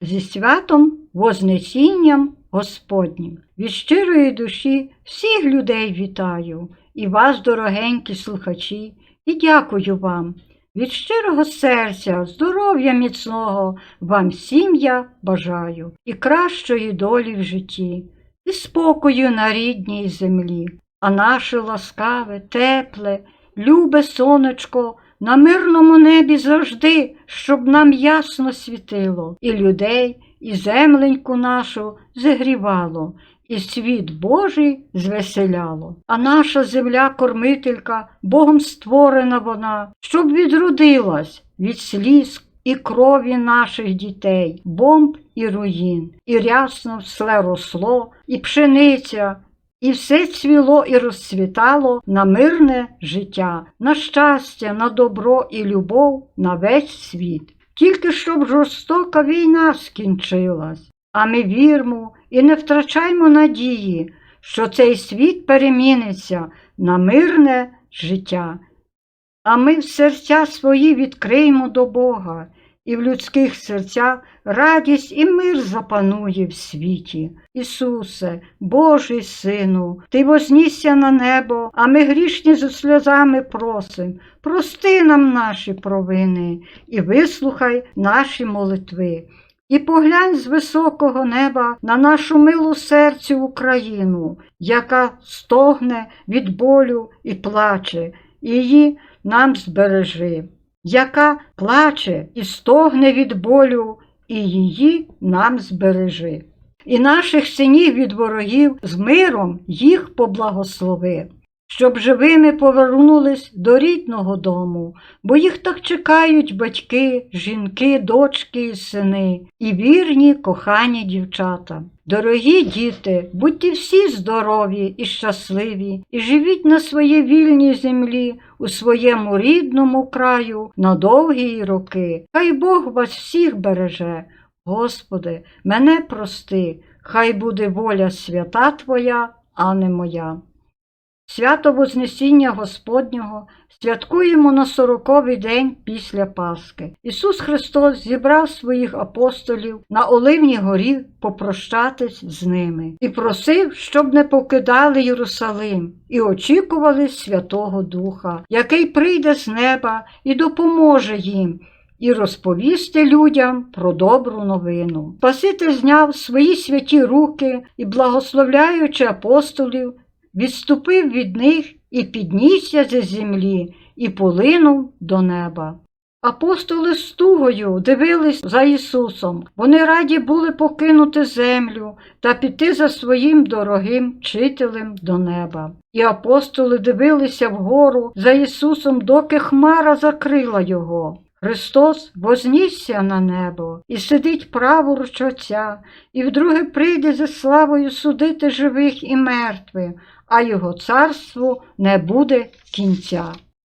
зі святом Вознесінням Господнім. Від щирої душі всіх людей вітаю і вас, дорогенькі слухачі, і дякую вам. Від щирого серця, здоров'я міцного вам всім я бажаю і кращої долі в житті, і спокою на рідній землі, а наше ласкаве, тепле, любе сонечко на мирному небі завжди, щоб нам ясно світило, і людей, і земленьку нашу зігрівало, і світ Божий звеселяло. А наша земля кормителька, Богом створена вона, щоб відродилась від сліз і крові наших дітей, бомб і руїн, і рясно все росло, і пшениця, і все цвіло і розцвітало на мирне життя, на щастя, на добро і любов на весь світ. Тільки щоб жорстока війна скінчилась, а ми вірмо і не втрачаймо надії, що цей світ переміниться на мирне життя. А ми в серця свої відкриємо до Бога, і в людських серцях радість і мир запанує в світі. Ісусе, Божий Сину, Ти вознісся на небо, а ми грішні з сльозами просим. Прости нам наші провини і вислухай наші молитви. І поглянь з високого неба на нашу милу серцю Україну, яка стогне від болю і плаче, і її нам збережи, яка плаче і стогне від болю, і її нам збережи. І наших синів від ворогів з миром їх поблагослови, щоб живими повернулись до рідного дому, бо їх так чекають батьки, жінки, дочки і сини, і вірні, кохані дівчата. Дорогі діти, будьте всі здорові і щасливі, і живіть на своїй вільній землі, у своєму рідному краю на довгі роки. Хай Бог вас всіх береже. Господи, мене прости, хай буде воля свята Твоя, а не моя. Свято Вознесіння Господнього святкуємо на сороковий день після Пасхи. Ісус Христос зібрав своїх апостолів на Оливній горі попрощатись з ними і просив, щоб не покидали Єрусалим і очікували Святого Духа, який прийде з неба і допоможе їм. І розповісти людям про добру новину. Спаситель зняв свої святі руки і, благословляючи апостолів, відступив від них і піднісся зі землі, і полинув до неба. Апостоли з тугою дивились за Ісусом. Вони раді були покинути землю та піти за своїм дорогим вчителем до неба. І апостоли дивилися вгору за Ісусом, доки хмара закрила його. Христос вознісся на небо і сидить праворуч Отця, і вдруге прийде за славою судити живих і мертвих, а його царству не буде кінця.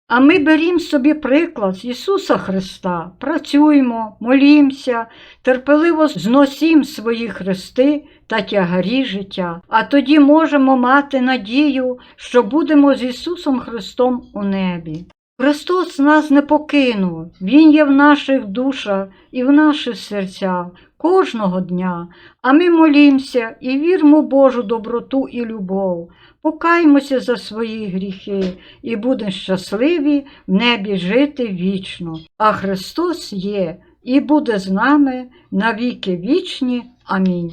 А ми берім собі приклад Ісуса Христа, працюємо, молімося, терпеливо зносім свої хрести та тягарі життя, а тоді можемо мати надію, що будемо з Ісусом Христом у небі. Христос нас не покинув, Він є в наших душах і в наших серцях кожного дня, а ми молімося і віримо в Божу доброту і любов, покаймося за свої гріхи і будемо щасливі в небі жити вічно. А Христос є і буде з нами навіки вічні. Амінь.